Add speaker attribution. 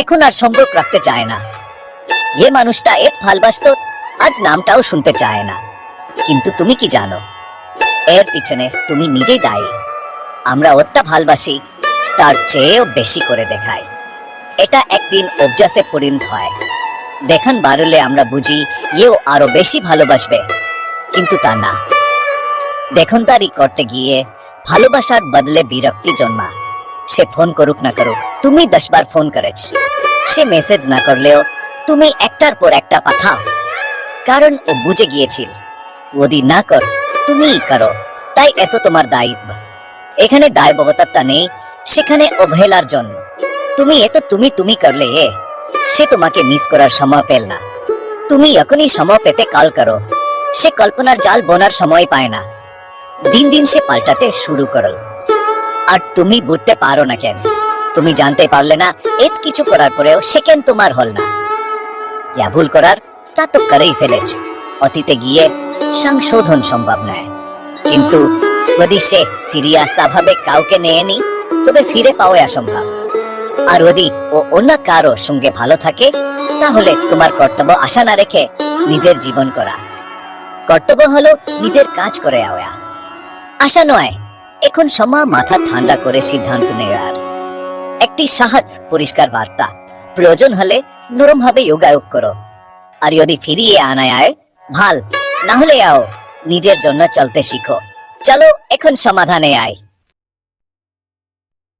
Speaker 1: এখন আর সম্পর্ক রাখতে চায় না। যে মানুষটা এত ভালবাসতো আজ নামটাও শুনতে চায় না। কিন্তু তুমি কি জানো, এর পিছনে তুমি নিজেই দায়ী। আমরা ওরটা ভালবাসি, তার চেয়েও বেশি করে দেখাই। এটা একদিন অভ্যাসে পরিণত হয়। দেখান বাড়লে আমরা বুঝি, এও আরও বেশি ভালোবাসবে। কিন্তু তা না। দেখুন দেখনদারি করতে গিয়ে ভালোবাসার বদলে বিরক্তি জন্মা সে ফোন করুক না করুক তুমি দশবার ফোন করেছ। সে মেসেজ না করলেও তুমি একটার পর একটা পাঠাও। কারণ ও বুঝে গিয়েছিল যদি না কর, তুমিই করো। তাই এসো তোমার দায়িত্ব। এখানে দায়বদ্ধতা নেই সেখানে অবহেলার জন্য তুমি এত তুমি তুমি করলে এ। সে তোমাকে মিস করার সময় পেল না। তুমি এখনই সময় পেতে কল করো। সে কল্পনার জাল বোনার সময় পায় না। দিন দিন সে পাল্টাতে শুরু করল। আর তুমি বুঝতে পারো না কেন তুমি জানতে পারলে না, এত কিছু করার পরেও সে কেন তোমার হল না? ইয়া ভুল করার তা তো করেই ফেলেছ। অতীতে গিয়ে সংশোধন সম্ভব নয়। কিন্তু যদি সে সিরিয়াস স্বভাবে কাউকে নেয়নি তবে ফিরে পাওয়া অসম্ভব। আর যদি ও অন্য কারও সঙ্গে ভালো থাকে, তাহলে তোমার কর্তব্য আশা না রেখে নিজের জীবন করা। কর্তব্য হলো নিজের কাজ করে আওয়া। আশা নয়, এখন সময় মাথা ঠান্ডা করে সিদ্ধান্ত নেওয়ার। একটি সাহস পরিষ্কার বার্তা। প্রয়োজন হলে নরম ভাবে যোগায়োগ করো। আর যদি ফিরিয়ে আনায় আয়, ভালো। না হলে আও, নিজের জন্য চলতে শিখো। চলো, এখন সমাধানে আয়।